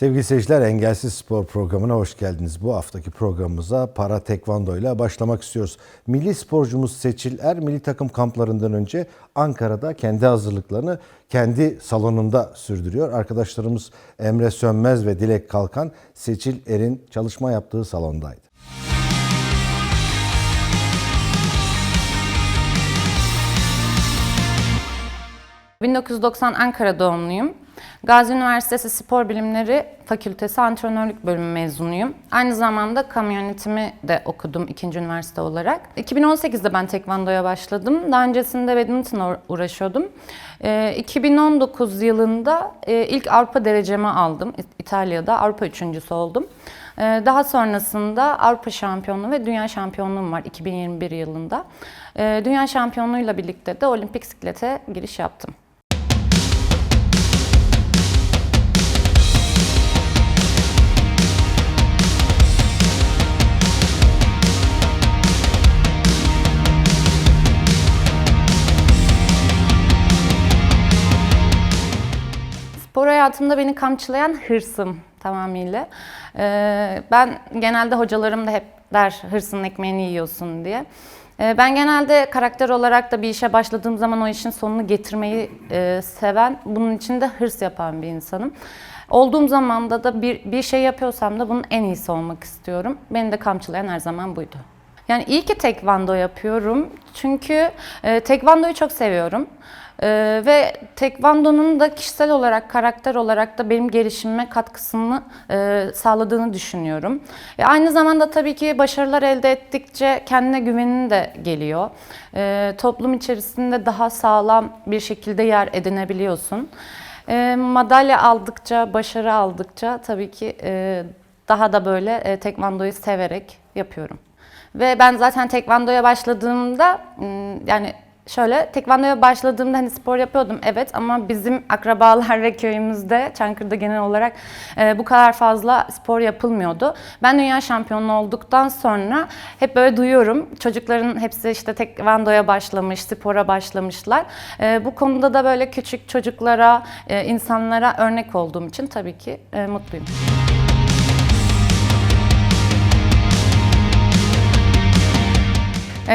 Sevgili seyirciler Engelsiz Spor programına hoş geldiniz. Bu haftaki programımıza para tekvando ile başlamak istiyoruz. Milli sporcumuz Seçil Er milli takım kamplarından önce Ankara'da kendi hazırlıklarını kendi salonunda sürdürüyor. Arkadaşlarımız Emre Sönmez ve Dilek Kalkan Seçil Er'in çalışma yaptığı salondaydı. ...1990 Ankara doğumluyum. Gazi Üniversitesi Spor Bilimleri Fakültesi Antrenörlük Bölümü mezunuyum. Aynı zamanda kamu yönetimi de okudum ikinci üniversite olarak. 2018'de ben tekvandoya başladım. Daha öncesinde badmintonla uğraşıyordum. Ee, 2019 yılında e, ilk Avrupa derecemi aldım. İtalya'da Avrupa üçüncüsü oldum. Ee, Daha sonrasında Avrupa şampiyonluğu ve dünya şampiyonluğum var 2021 yılında. Ee, Dünya şampiyonluğuyla birlikte de olimpik siklete giriş yaptım. Spor hayatımda beni kamçılayan hırsım tamamıyla. Ee, ben genelde hocalarım da hep der hırsının ekmeğini yiyorsun diye. Ee, ben genelde karakter olarak da bir işe başladığım zaman o işin sonunu getirmeyi e, seven, bunun için de hırs yapan bir insanım. Olduğum zamanda da bir, bir şey yapıyorsam da bunun en iyisi olmak istiyorum. Beni de kamçılayan her zaman buydu. Yani iyi ki tekvando yapıyorum. Çünkü e, tekvandoyu çok seviyorum. E, ve tekvandonun da kişisel olarak, karakter olarak da benim gelişimime katkısını e, sağladığını düşünüyorum. E, aynı zamanda tabii ki başarılar elde ettikçe kendine güvenin de geliyor. E, toplum içerisinde daha sağlam bir şekilde yer edinebiliyorsun. E, madalya aldıkça, başarı aldıkça tabii ki e, daha da böyle e, tekvandoyu severek yapıyorum. Ve ben zaten tekvandoya başladığımda yani şöyle tekvandoya başladığımda hani spor yapıyordum evet ama bizim akrabalar ve köyümüzde Çankırı'da genel olarak e, bu kadar fazla spor yapılmıyordu. Ben dünya şampiyonu olduktan sonra hep böyle duyuyorum. Çocukların hepsi işte tekvandoya başlamış, spora başlamışlar. E, bu konuda da böyle küçük çocuklara, e, insanlara örnek olduğum için tabii ki e, mutluyum.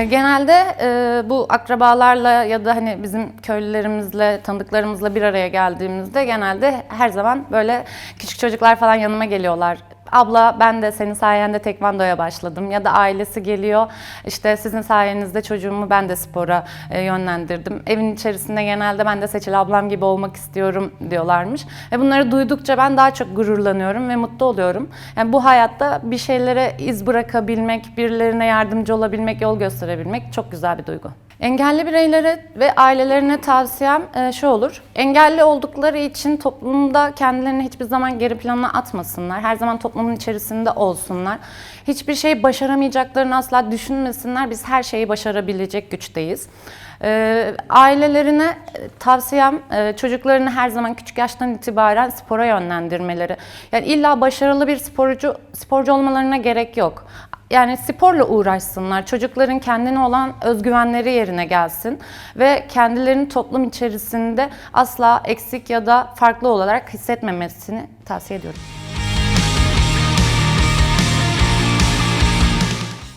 Genelde e, bu akrabalarla ya da hani bizim köylülerimizle, tanıdıklarımızla bir araya geldiğimizde genelde her zaman böyle küçük çocuklar falan yanıma geliyorlar. Abla ben de senin sayende tekvandoya başladım ya da ailesi geliyor işte sizin sayenizde çocuğumu ben de spora e, yönlendirdim. Evin içerisinde genelde ben de Seçil ablam gibi olmak istiyorum diyorlarmış. Ve bunları duydukça ben daha çok gururlanıyorum ve mutlu oluyorum. Yani bu hayatta bir şeylere iz bırakabilmek, birilerine yardımcı olabilmek, yol gösterebilmek çok güzel bir duygu. Engelli bireylere ve ailelerine tavsiyem e, şu olur. Engelli oldukları için toplumda kendilerini hiçbir zaman geri plana atmasınlar. Her zaman toplumun içerisinde olsunlar. Hiçbir şey başaramayacaklarını asla düşünmesinler. Biz her şeyi başarabilecek güçteyiz. E, ailelerine e, tavsiyem çocuklarını her zaman küçük yaştan itibaren spora yönlendirmeleri. Yani illa başarılı bir sporcu sporcu olmalarına gerek yok. Yani sporla uğraşsınlar. Çocukların kendine olan özgüvenleri yerine gelsin ve kendilerini toplum içerisinde asla eksik ya da farklı olarak hissetmemesini tavsiye ediyorum.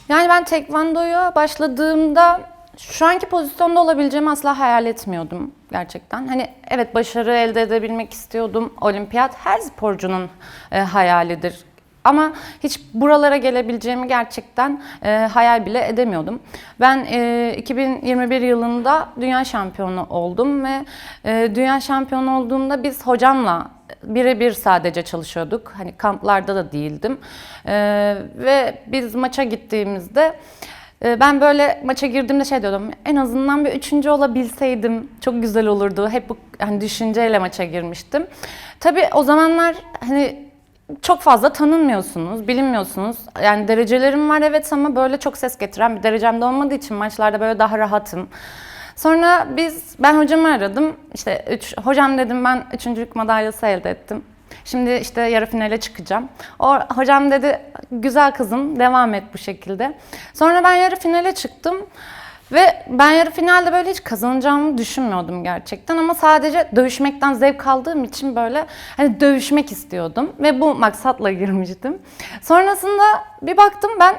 Yani ben tekvandoya başladığımda şu anki pozisyonda olabileceğimi asla hayal etmiyordum gerçekten. Hani evet başarı elde edebilmek istiyordum. Olimpiyat her sporcunun e, hayalidir. Ama hiç buralara gelebileceğimi gerçekten e, hayal bile edemiyordum. Ben e, 2021 yılında dünya şampiyonu oldum ve e, dünya şampiyonu olduğumda biz hocamla birebir sadece çalışıyorduk. Hani kamplarda da değildim. E, ve biz maça gittiğimizde e, ben böyle maça girdiğimde şey diyordum. En azından bir üçüncü olabilseydim çok güzel olurdu. Hep bu hani düşünceyle maça girmiştim. Tabii o zamanlar hani çok fazla tanınmıyorsunuz, bilinmiyorsunuz. Yani derecelerim var evet ama böyle çok ses getiren bir derecem de olmadığı için maçlarda böyle daha rahatım. Sonra biz, ben hocamı aradım. İşte üç, hocam dedim ben üçüncülük madalyası elde ettim. Şimdi işte yarı finale çıkacağım. O hocam dedi güzel kızım devam et bu şekilde. Sonra ben yarı finale çıktım. Ve ben yarı finalde böyle hiç kazanacağımı düşünmüyordum gerçekten ama sadece dövüşmekten zevk aldığım için böyle hani dövüşmek istiyordum ve bu maksatla girmiştim. Sonrasında bir baktım ben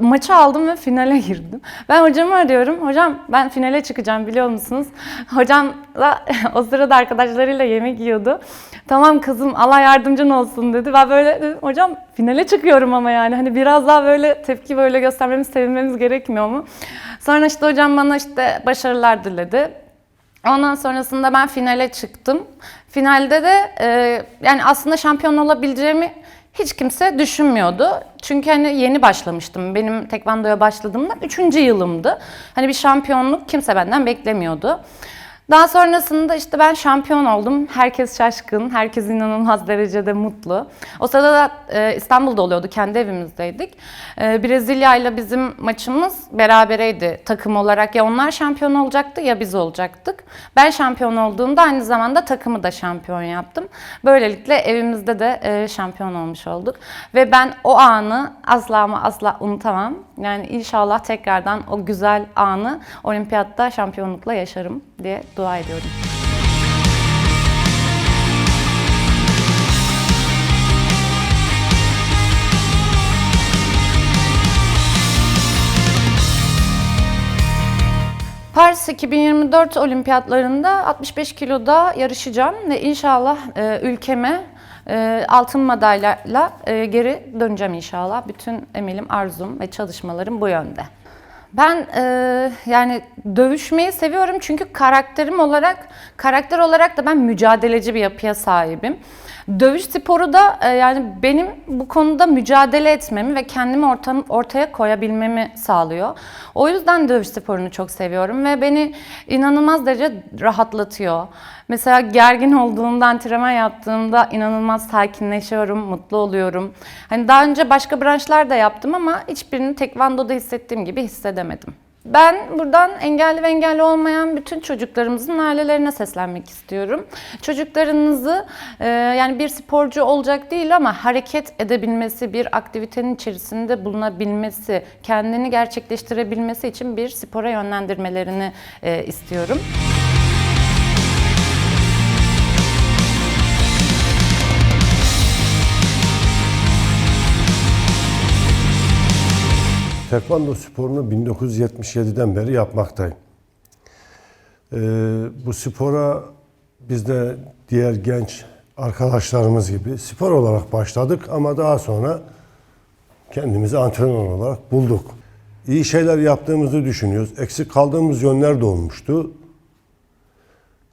maçı aldım ve finale girdim. Ben hocamı arıyorum. Hocam ben finale çıkacağım biliyor musunuz? Hocamla o sırada arkadaşlarıyla yemek yiyordu. Tamam kızım Allah yardımcın olsun dedi. Ben böyle dedim hocam finale çıkıyorum ama yani hani biraz daha böyle tepki böyle göstermemiz, sevinmemiz gerekmiyor mu? Sonra işte hocam bana işte başarılar diledi. Ondan sonrasında ben finale çıktım. Finalde de e, yani aslında şampiyon olabileceğimi hiç kimse düşünmüyordu. Çünkü hani yeni başlamıştım. Benim tekvandoya başladığımda üçüncü yılımdı. Hani bir şampiyonluk kimse benden beklemiyordu. Daha sonrasında işte ben şampiyon oldum. Herkes şaşkın, herkes inanılmaz derecede mutlu. O sırada da e, İstanbul'da oluyordu, kendi evimizdeydik. E, Brezilya ile bizim maçımız berabereydi takım olarak. Ya onlar şampiyon olacaktı ya biz olacaktık. Ben şampiyon olduğumda aynı zamanda takımı da şampiyon yaptım. Böylelikle evimizde de e, şampiyon olmuş olduk. Ve ben o anı asla ama asla unutamam. Yani inşallah tekrardan o güzel anı olimpiyatta şampiyonlukla yaşarım diye dua ediyorum. Paris 2024 olimpiyatlarında 65 kiloda yarışacağım ve inşallah e, ülkeme altın madalyayla e, geri döneceğim inşallah. Bütün emilim, arzum ve çalışmalarım bu yönde. Ben e, yani dövüşmeyi seviyorum çünkü karakterim olarak, karakter olarak da ben mücadeleci bir yapıya sahibim. Dövüş sporu da e, yani benim bu konuda mücadele etmemi ve kendimi ortam, ortaya koyabilmemi sağlıyor. O yüzden dövüş sporunu çok seviyorum ve beni inanılmaz derece rahatlatıyor. Mesela gergin olduğumda, antrenman yaptığımda inanılmaz sakinleşiyorum, mutlu oluyorum. Hani daha önce başka branşlar da yaptım ama hiçbirini tekvandoda hissettiğim gibi hissedemedim. Ben buradan engelli ve engelli olmayan bütün çocuklarımızın ailelerine seslenmek istiyorum. Çocuklarınızı e, yani bir sporcu olacak değil ama hareket edebilmesi, bir aktivitenin içerisinde bulunabilmesi, kendini gerçekleştirebilmesi için bir spora yönlendirmelerini e, istiyorum. Tekvando sporunu 1977'den beri yapmaktayım. Ee, bu spora biz de diğer genç arkadaşlarımız gibi spor olarak başladık ama daha sonra kendimizi antrenör olarak bulduk. İyi şeyler yaptığımızı düşünüyoruz. Eksik kaldığımız yönler de olmuştu.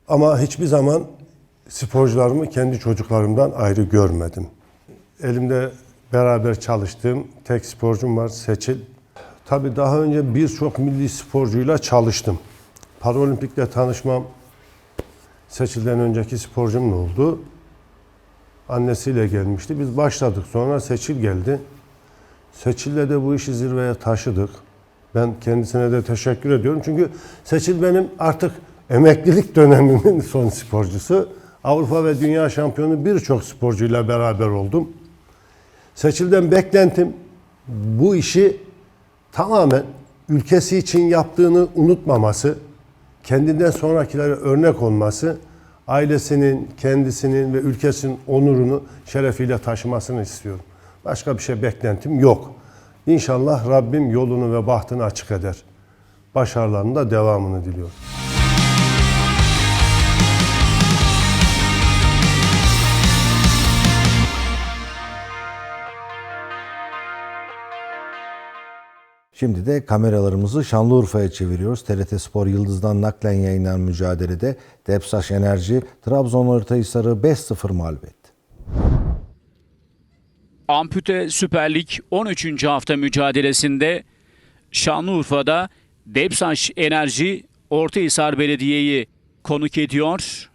Ama hiçbir zaman sporcularımı kendi çocuklarımdan ayrı görmedim. Elimde beraber çalıştığım tek sporcum var Seçil. Tabii daha önce birçok milli sporcuyla çalıştım. Paralimpik'le tanışmam Seçil'den önceki sporcumla oldu. Annesiyle gelmişti. Biz başladık. Sonra Seçil geldi. Seçil'le de bu işi zirveye taşıdık. Ben kendisine de teşekkür ediyorum. Çünkü Seçil benim artık emeklilik dönemimin son sporcusu. Avrupa ve dünya şampiyonu birçok sporcuyla beraber oldum. Seçil'den beklentim bu işi tamamen ülkesi için yaptığını unutmaması, kendinden sonrakilere örnek olması, ailesinin, kendisinin ve ülkesinin onurunu şerefiyle taşımasını istiyorum. Başka bir şey beklentim yok. İnşallah Rabbim yolunu ve bahtını açık eder. Başarılarının da devamını diliyorum. Şimdi de kameralarımızı Şanlıurfa'ya çeviriyoruz. TRT Spor Yıldız'dan naklen yayınlanan mücadelede Depsaş Enerji Trabzon Ortahisar'ı 5-0 mağlup etti. Ampute Süper Lig 13. hafta mücadelesinde Şanlıurfa'da Depsaş Enerji Ortahisar Belediye'yi konuk ediyor.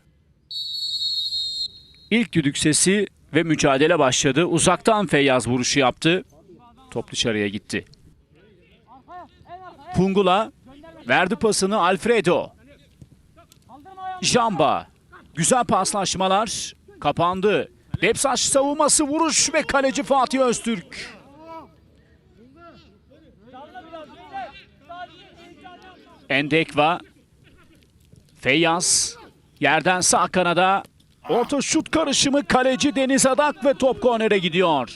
İlk düdük sesi ve mücadele başladı. Uzaktan Feyyaz vuruşu yaptı. Top dışarıya gitti. Pungula verdi pasını Alfredo. Jamba. Güzel paslaşmalar. Kapandı. Depsaş savunması vuruş ve kaleci Fatih Öztürk. Endekva. Feyyaz. Yerden sağ kanada. Orta şut karışımı kaleci Deniz Adak ve top kornere gidiyor.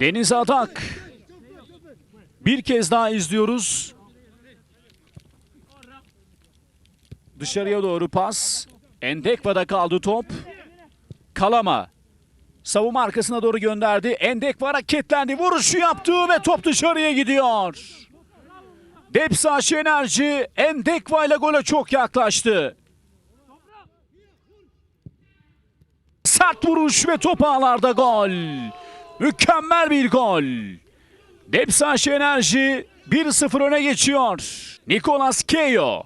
Deniz Adak. Bir kez daha izliyoruz. Dışarıya doğru pas. Endekva'da kaldı top. Kalama. Savunma arkasına doğru gönderdi. Endekva hareketlendi. Vuruşu yaptı ve top dışarıya gidiyor. Depsaş Enerji Endekva ile gole çok yaklaştı. Sert vuruş ve top ağlarda gol. Mükemmel bir gol. Depsaş Enerji 1-0 öne geçiyor. Nicolas Keyo.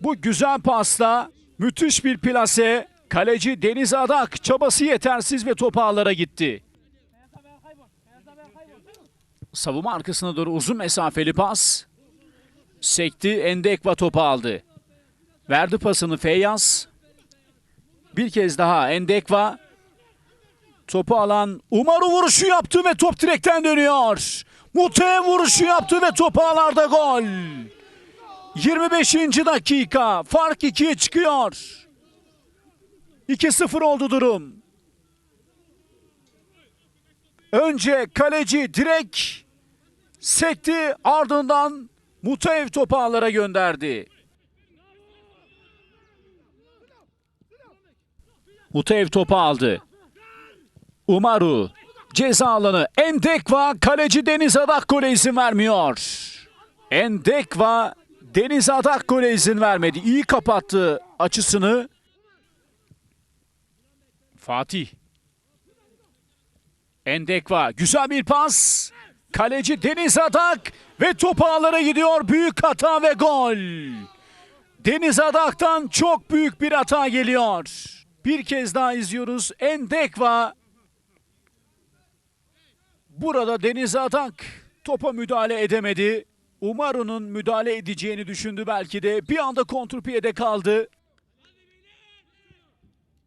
Bu güzel pasta müthiş bir plase. Kaleci Deniz Adak çabası yetersiz ve top ağlara gitti. Savunma arkasına doğru uzun mesafeli pas. Sekti Endekva topu aldı. Verdi pasını Feyyaz. Bir kez daha Endekva. Topu alan Umaru vuruşu yaptı ve top direkten dönüyor. Mute vuruşu yaptı ve top ağlarda gol. 25. dakika fark 2'ye çıkıyor. 2-0 oldu durum. Önce kaleci direkt sekti ardından Mutev topu ağlara gönderdi. Mutev topu aldı. Umaru ceza alanı Endekva kaleci Deniz Adak gole izin vermiyor. Endekva Deniz Adak gole izin vermedi. İyi kapattı açısını. Fatih. Endekva güzel bir pas. Kaleci Deniz Adak ve top ağlara gidiyor. Büyük hata ve gol. Deniz Adak'tan çok büyük bir hata geliyor. Bir kez daha izliyoruz. Endekva Burada Deniz Adak topa müdahale edemedi. Umaru'nun müdahale edeceğini düşündü belki de. Bir anda kontrpiyede kaldı.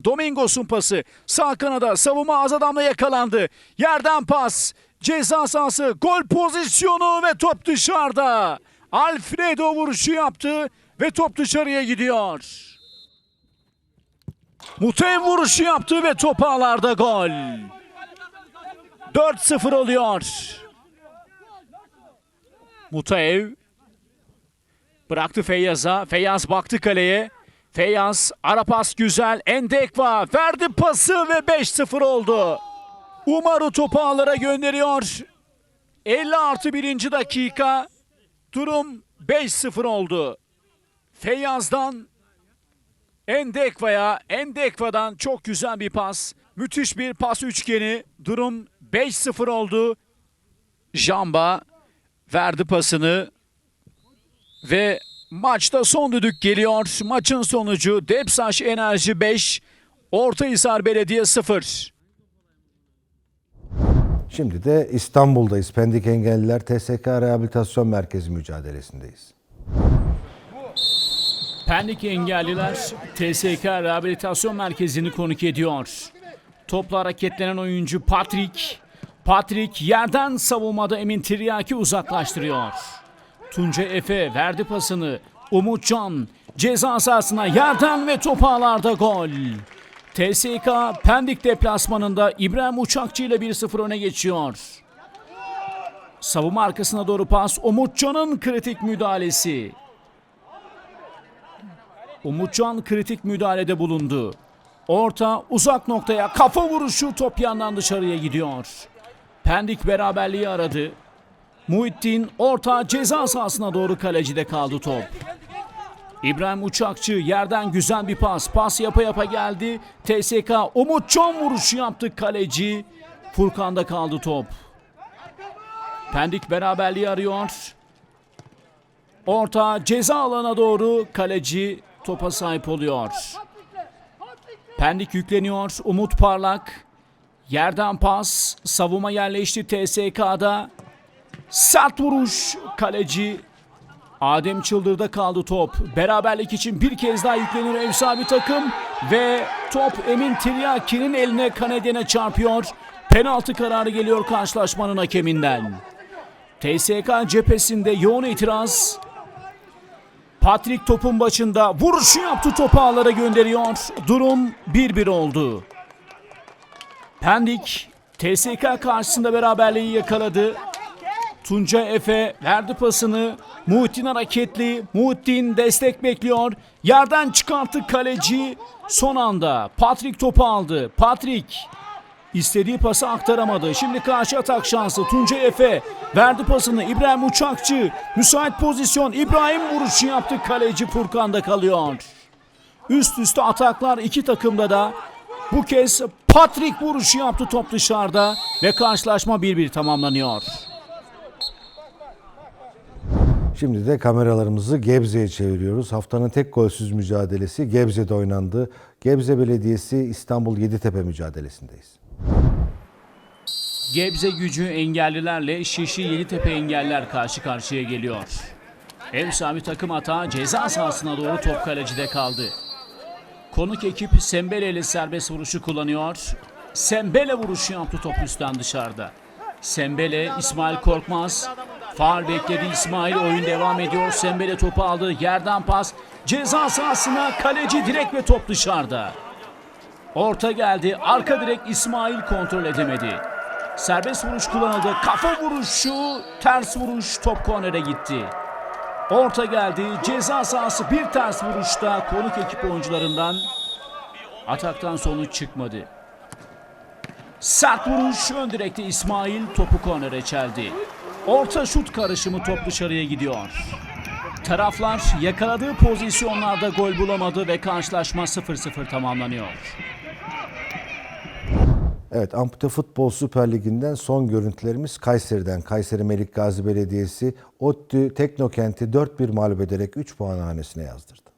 Domingos'un pası. Sağ kanada savunma az adamla yakalandı. Yerden pas. Ceza sahası. Gol pozisyonu ve top dışarıda. Alfredo vuruşu yaptı ve top dışarıya gidiyor. Mutev vuruşu yaptı ve top ağlarda gol. 4-0 oluyor. Mutaev bıraktı Feyyaz'a. Feyyaz baktı kaleye. Feyyaz ara pas güzel. Endekva verdi pası ve 5-0 oldu. Umaru topu ağlara gönderiyor. 50 artı 1. dakika. Durum 5-0 oldu. Feyyaz'dan Endekva'ya, Endekva'dan çok güzel bir pas. Müthiş bir pas üçgeni. Durum 5-0 oldu. Jamba verdi pasını ve maçta son düdük geliyor. Maçın sonucu Depsaş Enerji 5, Ortahisar Belediye 0. Şimdi de İstanbul'dayız. Pendik Engelliler TSK Rehabilitasyon Merkezi mücadelesindeyiz. Pendik Engelliler TSK Rehabilitasyon Merkezi'ni konuk ediyor. Topla hareketlenen oyuncu Patrick. Patrick yerden savunmada Emin Tiryaki uzaklaştırıyor. Tunca Efe verdi pasını. Umutcan ceza sahasına yerden ve top ağlarda gol. TSK Pendik deplasmanında İbrahim Uçakçı ile 1-0 öne geçiyor. Savunma arkasına doğru pas Umutcan'ın kritik müdahalesi. Umutcan kritik müdahalede bulundu. Orta uzak noktaya kafa vuruşu top yandan dışarıya gidiyor. Pendik beraberliği aradı. Muhittin orta ceza sahasına doğru kalecide kaldı top. İbrahim Uçakçı yerden güzel bir pas. Pas yapa yapa geldi. TSK Umutcan vuruşu yaptı kaleci. Furkan'da kaldı top. Pendik beraberliği arıyor. Orta ceza alana doğru kaleci topa sahip oluyor. Pendik yükleniyor. Umut Parlak. Yerden pas. Savunma yerleşti TSK'da. Sert vuruş. Kaleci Adem Çıldır'da kaldı top. Beraberlik için bir kez daha yüklenir ev sahibi takım. Ve top Emin Tiryaki'nin eline Kanedyen'e çarpıyor. Penaltı kararı geliyor karşılaşmanın hakeminden. TSK cephesinde yoğun itiraz. Patrick topun başında vuruşu yaptı topu ağlara gönderiyor. Durum 1-1 oldu. Pendik TSK karşısında beraberliği yakaladı. Tunca Efe verdi pasını. Muhittin hareketli. Muhittin destek bekliyor. Yerden çıkarttı kaleci. Son anda Patrick topu aldı. Patrick istediği pası aktaramadı. Şimdi karşı atak şansı. Tunca Efe verdi pasını. İbrahim Uçakçı. Müsait pozisyon. İbrahim vuruşu yaptı. Kaleci Furkan'da kalıyor. Üst üste ataklar iki takımda da. Bu kez Patrick vuruşu yaptı top dışarıda ve karşılaşma 1-1 tamamlanıyor. Şimdi de kameralarımızı Gebze'ye çeviriyoruz. Haftanın tek golsüz mücadelesi Gebze'de oynandı. Gebze Belediyesi İstanbul Yeditepe mücadelesindeyiz. Gebze gücü engellilerle Şişli Yeditepe engeller karşı karşıya geliyor. Ev sahibi takım hata ceza sahasına doğru top kalecide kaldı. Konuk ekip Sembele ile serbest vuruşu kullanıyor. Sembele vuruşu yaptı top üstten dışarıda. Sembele, İsmail Korkmaz. Faal bekledi İsmail. Oyun devam ediyor. Sembele topu aldı. Yerden pas. Ceza sahasına kaleci direkt ve top dışarıda. Orta geldi. Arka direk İsmail kontrol edemedi. Serbest vuruş kullanıldı. Kafa vuruşu, ters vuruş top kornere gitti. Orta geldi. Ceza sahası bir ters vuruşta konuk ekip oyuncularından ataktan sonuç çıkmadı. Sert vuruş ön direkte İsmail topu kornere çeldi. Orta şut karışımı top dışarıya gidiyor. Taraflar yakaladığı pozisyonlarda gol bulamadı ve karşılaşma 0-0 tamamlanıyor. Evet, Ampute Futbol Süper Ligi'nden son görüntülerimiz Kayseri'den. Kayseri Melik Gazi Belediyesi ODTÜ Teknokent'i 4-1 mağlup ederek 3 puan hanesine yazdırdı.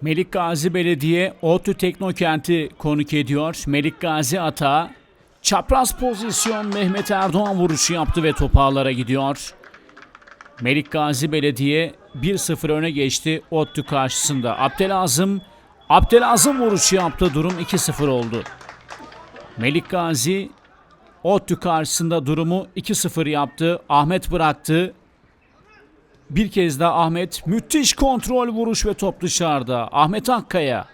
Melik Gazi Belediye ODTÜ Teknokent'i konuk ediyor. Melik Gazi Ata çapraz pozisyon Mehmet Erdoğan vuruşu yaptı ve top ağlara gidiyor. Melik Gazi Belediye 1-0 öne geçti ODTÜ karşısında. Abdelazım Abdelazım vuruşu yaptı. Durum 2-0 oldu. Melik Gazi ODTÜ karşısında durumu 2-0 yaptı. Ahmet bıraktı. Bir kez daha Ahmet müthiş kontrol vuruş ve top dışarıda. Ahmet Akkaya.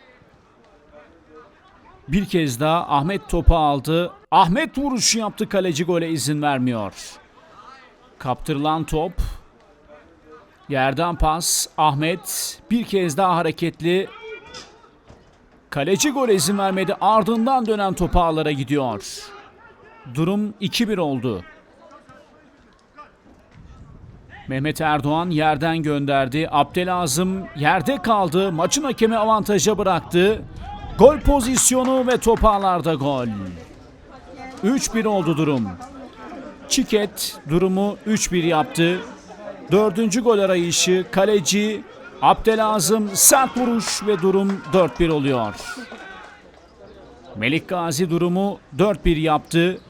Bir kez daha Ahmet topu aldı. Ahmet vuruşu yaptı kaleci gole izin vermiyor. Kaptırılan top. Yerden pas. Ahmet bir kez daha hareketli. Kaleci gole izin vermedi. Ardından dönen top ağlara gidiyor. Durum 2-1 oldu. Mehmet Erdoğan yerden gönderdi. Abdelazım yerde kaldı. Maçın hakemi avantaja bıraktı. Gol pozisyonu ve top ağlarda gol. 3-1 oldu durum. Çiket durumu 3-1 yaptı. Dördüncü gol arayışı kaleci Abdelazım sert vuruş ve durum 4-1 oluyor. Melik Gazi durumu 4-1 yaptı.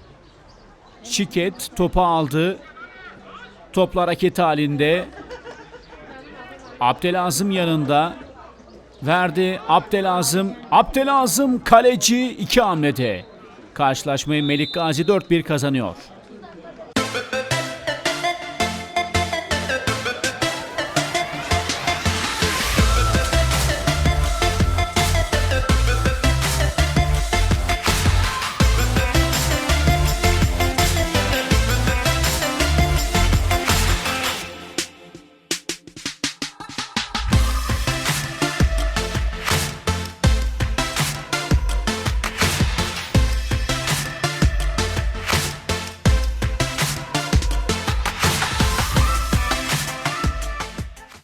Çiket topu aldı. Toplar hareket halinde. Abdelazım yanında. Verdi Abdelazım. Abdelazım kaleci iki hamlede. Karşılaşmayı Melik Gazi 4-1 kazanıyor.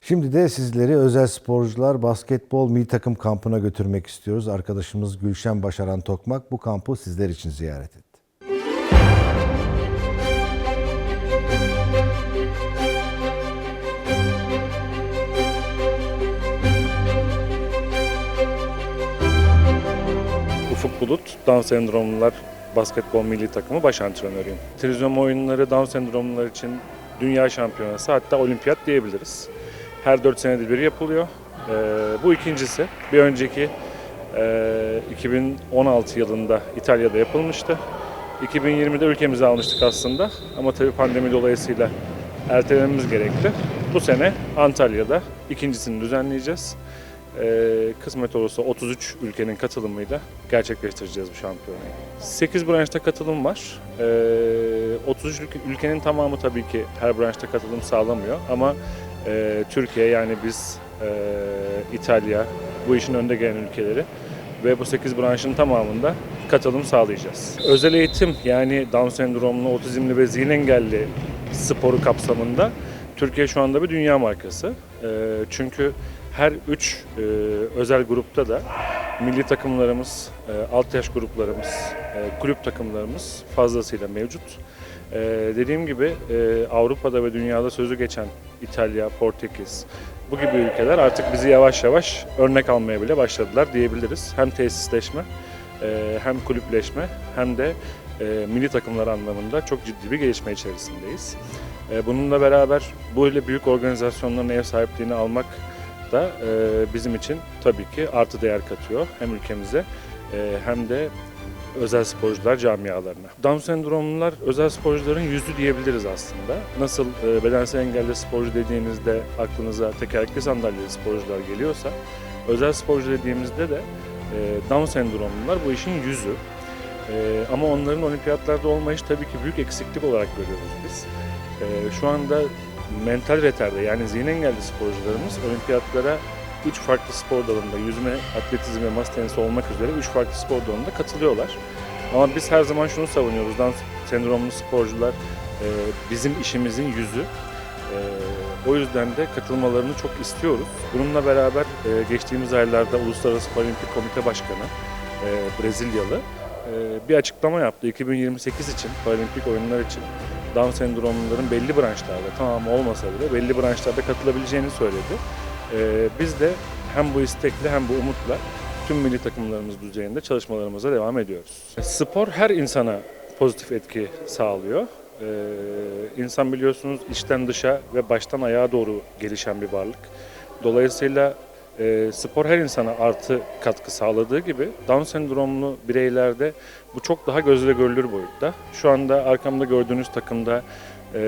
Şimdi de sizleri özel sporcular basketbol milli takım kampına götürmek istiyoruz. Arkadaşımız Gülşen Başaran Tokmak bu kampı sizler için ziyaret etti. Ufuk Bulut, Down sendromlular basketbol milli takımı baş antrenörüyüm. Televizyon oyunları Down sendromlular için dünya şampiyonası hatta olimpiyat diyebiliriz. Her 4 senede bir yapılıyor. Ee, bu ikincisi. Bir önceki e, 2016 yılında İtalya'da yapılmıştı. 2020'de ülkemize almıştık aslında ama tabii pandemi dolayısıyla ertelememiz gerekti. Bu sene Antalya'da ikincisini düzenleyeceğiz. Ee, kısmet olursa 33 ülkenin katılımıyla gerçekleştireceğiz bu şampiyonayı. 8 branşta katılım var. Ee, 33 ülke- ülkenin tamamı tabii ki her branşta katılım sağlamıyor ama e, Türkiye yani biz, e, İtalya bu işin önde gelen ülkeleri ve bu 8 branşın tamamında katılım sağlayacağız. Özel eğitim yani Down sendromlu, otizmli ve zihin engelli sporu kapsamında Türkiye şu anda bir dünya markası. Ee, çünkü her üç e, özel grupta da milli takımlarımız, e, alt yaş gruplarımız, e, kulüp takımlarımız fazlasıyla mevcut. E, dediğim gibi e, Avrupa'da ve dünyada sözü geçen İtalya, Portekiz bu gibi ülkeler artık bizi yavaş yavaş örnek almaya bile başladılar diyebiliriz. Hem tesisleşme e, hem kulüpleşme hem de e, milli takımlar anlamında çok ciddi bir gelişme içerisindeyiz. E, bununla beraber böyle büyük organizasyonların ev sahipliğini almak da bizim için tabii ki artı değer katıyor. Hem ülkemize hem de özel sporcular camialarına. Down sendromlular özel sporcuların yüzü diyebiliriz aslında. Nasıl e, bedensel engelli sporcu dediğinizde aklınıza tekerlekli sandalyeli sporcular geliyorsa özel sporcu dediğimizde de e, Down sendromlular bu işin yüzü. E, ama onların olimpiyatlarda olmayışı tabii ki büyük eksiklik olarak görüyoruz biz. Şu anda mental reterde yani zihin engelli sporcularımız olimpiyatlara 3 farklı spor dalında yüzme, atletizm ve masa tenisi olmak üzere 3 farklı spor dalında katılıyorlar. Ama biz her zaman şunu savunuyoruz. Down sendromlu sporcular e, bizim işimizin yüzü. E, o yüzden de katılmalarını çok istiyoruz. Bununla beraber e, geçtiğimiz aylarda Uluslararası Paralimpik Komite Başkanı e, Brezilyalı e, bir açıklama yaptı. 2028 için, Paralimpik oyunlar için Down sendromluların belli branşlarda, tamamı olmasa bile belli branşlarda katılabileceğini söyledi. E, biz de hem bu istekle hem bu umutla tüm milli takımlarımız düzeyinde çalışmalarımıza devam ediyoruz. Spor her insana pozitif etki sağlıyor. Ee, insan biliyorsunuz içten dışa ve baştan ayağa doğru gelişen bir varlık. Dolayısıyla e, spor her insana artı katkı sağladığı gibi Down sendromlu bireylerde bu çok daha gözle görülür boyutta. Şu anda arkamda gördüğünüz takımda e,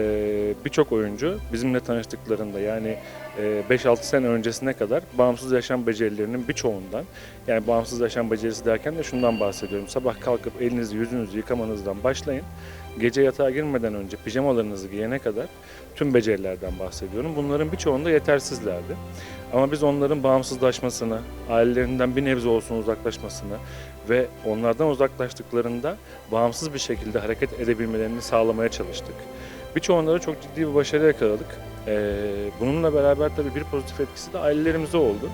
birçok oyuncu bizimle tanıştıklarında yani 5-6 sene öncesine kadar bağımsız yaşam becerilerinin birçoğundan yani bağımsız yaşam becerisi derken de şundan bahsediyorum. Sabah kalkıp elinizi yüzünüzü yıkamanızdan başlayın. Gece yatağa girmeden önce pijamalarınızı giyene kadar tüm becerilerden bahsediyorum. Bunların birçoğunda yetersizlerdi. Ama biz onların bağımsızlaşmasını, ailelerinden bir nebze olsun uzaklaşmasını ve onlardan uzaklaştıklarında bağımsız bir şekilde hareket edebilmelerini sağlamaya çalıştık. Birçoğunda çok ciddi bir başarı yakaladık. Ee, bununla beraber tabii bir pozitif etkisi de ailelerimize oldu.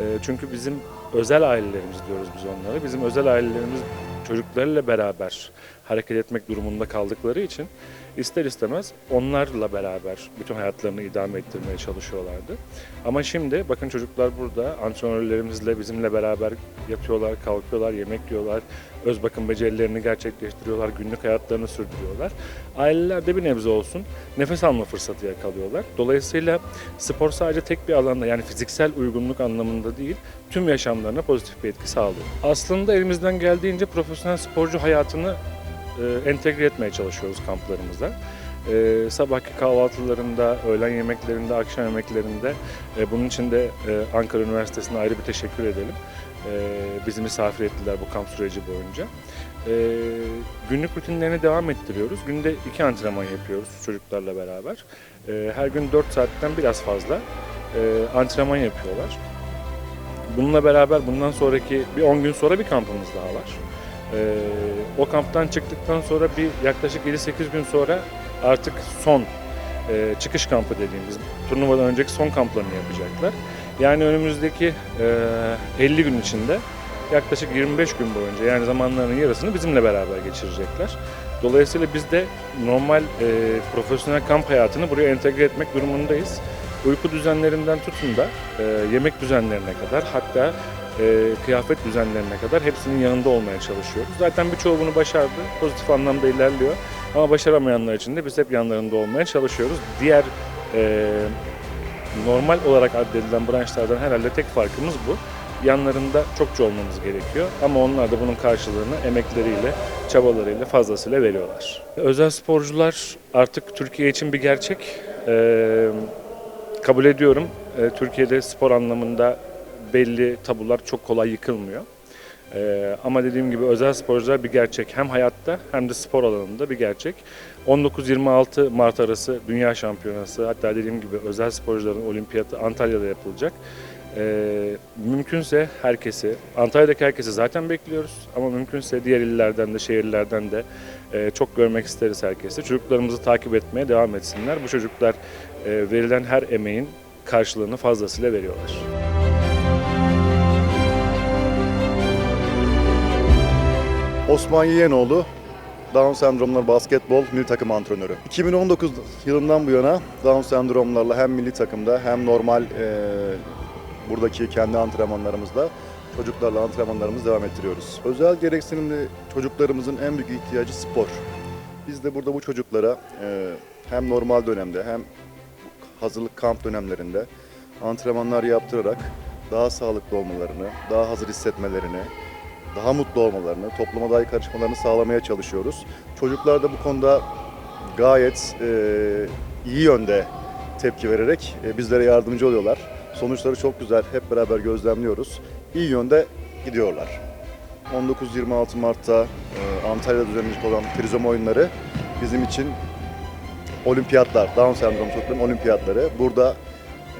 Ee, çünkü bizim özel ailelerimiz diyoruz biz onlara. Bizim özel ailelerimiz çocuklarıyla beraber hareket etmek durumunda kaldıkları için ister istemez onlarla beraber bütün hayatlarını idame ettirmeye çalışıyorlardı. Ama şimdi bakın çocuklar burada antrenörlerimizle bizimle beraber yatıyorlar, kalkıyorlar, yemek yiyorlar, öz bakım becerilerini gerçekleştiriyorlar, günlük hayatlarını sürdürüyorlar. Aileler de bir nebze olsun nefes alma fırsatı yakalıyorlar. Dolayısıyla spor sadece tek bir alanda yani fiziksel uygunluk anlamında değil, tüm yaşamlarına pozitif bir etki sağlıyor. Aslında elimizden geldiğince profesyonel sporcu hayatını e, entegre etmeye çalışıyoruz kamplarımıza. E, sabahki kahvaltılarında, öğlen yemeklerinde, akşam yemeklerinde e, bunun için de Ankara Üniversitesi'ne ayrı bir teşekkür edelim. E, bizi misafir ettiler bu kamp süreci boyunca. Günlük rutinlerine devam ettiriyoruz. Günde iki antrenman yapıyoruz çocuklarla beraber. Her gün 4 saatten biraz fazla antrenman yapıyorlar. Bununla beraber bundan sonraki bir 10 gün sonra bir kampımız daha var. Ee, o kamptan çıktıktan sonra bir yaklaşık 7-8 gün sonra artık son e, çıkış kampı dediğimiz turnuvadan önceki son kamplarını yapacaklar. Yani önümüzdeki e, 50 gün içinde yaklaşık 25 gün boyunca yani zamanlarının yarısını bizimle beraber geçirecekler. Dolayısıyla biz de normal e, profesyonel kamp hayatını buraya entegre etmek durumundayız. Uyku düzenlerinden tutun da e, yemek düzenlerine kadar hatta e, kıyafet düzenlerine kadar hepsinin yanında olmaya çalışıyoruz. Zaten birçoğu bunu başardı. Pozitif anlamda ilerliyor. Ama başaramayanlar için de biz hep yanlarında olmaya çalışıyoruz. Diğer e, normal olarak addedilen branşlardan herhalde tek farkımız bu. yanlarında çokça olmamız gerekiyor. Ama onlar da bunun karşılığını emekleriyle, çabalarıyla fazlasıyla veriyorlar. Özel sporcular artık Türkiye için bir gerçek. Ee, kabul ediyorum. Ee, Türkiye'de spor anlamında belli tabular çok kolay yıkılmıyor. Ee, ama dediğim gibi özel sporcular bir gerçek. Hem hayatta hem de spor alanında bir gerçek. 19-26 Mart arası Dünya Şampiyonası hatta dediğim gibi özel sporcuların olimpiyatı Antalya'da yapılacak. Ee, mümkünse herkesi, Antalya'daki herkesi zaten bekliyoruz ama mümkünse diğer illerden de şehirlerden de e, çok görmek isteriz herkesi. Çocuklarımızı takip etmeye devam etsinler. Bu çocuklar e, verilen her emeğin karşılığını fazlasıyla veriyorlar. Osman Yeğenoğlu, Down sendromları basketbol milli takım antrenörü. 2019 yılından bu yana Down sendromlarla hem milli takımda hem normal e, buradaki kendi antrenmanlarımızda çocuklarla antrenmanlarımızı devam ettiriyoruz. Özel gereksinimli çocuklarımızın en büyük ihtiyacı spor. Biz de burada bu çocuklara e, hem normal dönemde hem hazırlık kamp dönemlerinde antrenmanlar yaptırarak daha sağlıklı olmalarını, daha hazır hissetmelerini, daha mutlu olmalarını, topluma iyi karışmalarını sağlamaya çalışıyoruz. Çocuklar da bu konuda gayet e, iyi yönde tepki vererek e, bizlere yardımcı oluyorlar. Sonuçları çok güzel, hep beraber gözlemliyoruz. İyi yönde gidiyorlar. 19-26 Mart'ta e, Antalya'da düzenlenecek olan trizom oyunları bizim için olimpiyatlar, Down sendromu çocukların olimpiyatları. Burada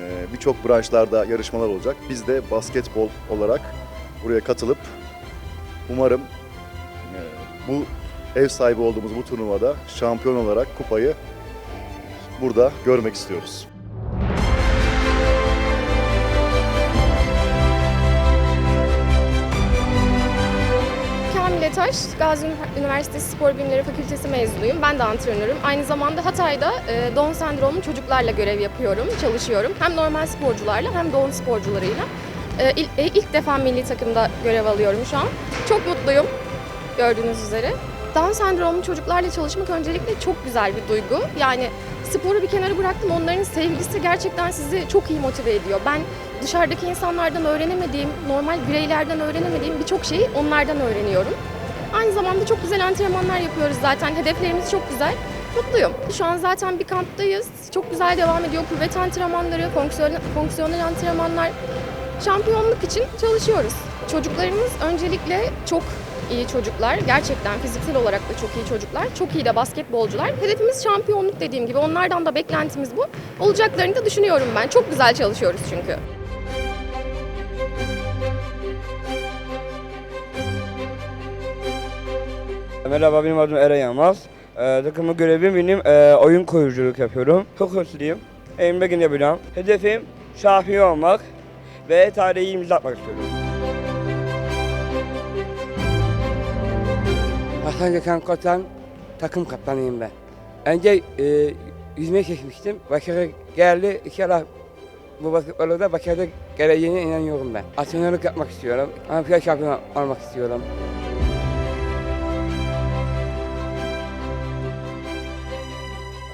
e, birçok branşlarda yarışmalar olacak. Biz de basketbol olarak buraya katılıp Umarım e, bu ev sahibi olduğumuz bu turnuvada şampiyon olarak kupayı burada görmek istiyoruz. Etaş, Gazi Üniversitesi Spor Bilimleri Fakültesi mezunuyum. Ben de antrenörüm. Aynı zamanda Hatay'da e, Down sendromlu çocuklarla görev yapıyorum, çalışıyorum. Hem normal sporcularla hem Down sporcularıyla. E, e, ilk defa milli takımda görev alıyorum şu an. Çok mutluyum gördüğünüz üzere. Down sendromlu çocuklarla çalışmak öncelikle çok güzel bir duygu. Yani sporu bir kenara bıraktım. Onların sevgisi gerçekten sizi çok iyi motive ediyor. Ben dışarıdaki insanlardan öğrenemediğim, normal bireylerden öğrenemediğim birçok şeyi onlardan öğreniyorum. Aynı zamanda çok güzel antrenmanlar yapıyoruz zaten. Hedeflerimiz çok güzel. Mutluyum. Şu an zaten bir kamptayız. Çok güzel devam ediyor. Kuvvet antrenmanları, fonksiyonel, fonksiyonel antrenmanlar. Şampiyonluk için çalışıyoruz. Çocuklarımız öncelikle çok iyi çocuklar. Gerçekten fiziksel olarak da çok iyi çocuklar. Çok iyi de basketbolcular. Hedefimiz şampiyonluk dediğim gibi. Onlardan da beklentimiz bu. Olacaklarını da düşünüyorum ben. Çok güzel çalışıyoruz çünkü. Merhaba benim adım Eren Yılmaz. Ee, takımı görevim benim e, oyun koyuculuk yapıyorum. Çok hırslıyım. Elimde gün yapacağım. Hedefim şampiyon olmak ve tarihi imza atmak istiyorum. Hasan Gökhan Kotan takım kaptanıyım ben. Önce e, yüzmeyi seçmiştim. Başarı geldi. İnşallah bu basketbolda başarı geleceğine inanıyorum ben. Antrenörlük yapmak istiyorum. Olimpiyat şampiyonu olmak istiyorum.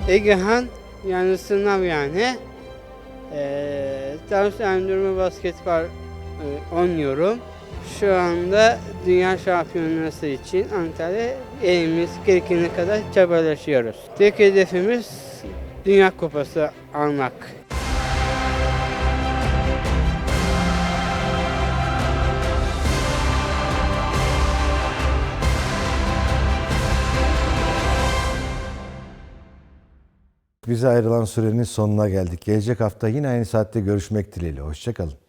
Egehan yani sınav yani. Ee, Down sendromu basketbol e, oynuyorum. Şu anda dünya şampiyonası için Antalya elimiz gerekene kadar çabalaşıyoruz. Tek hedefimiz Dünya Kupası almak. Bize ayrılan sürenin sonuna geldik. Gelecek hafta yine aynı saatte görüşmek dileğiyle. Hoşçakalın.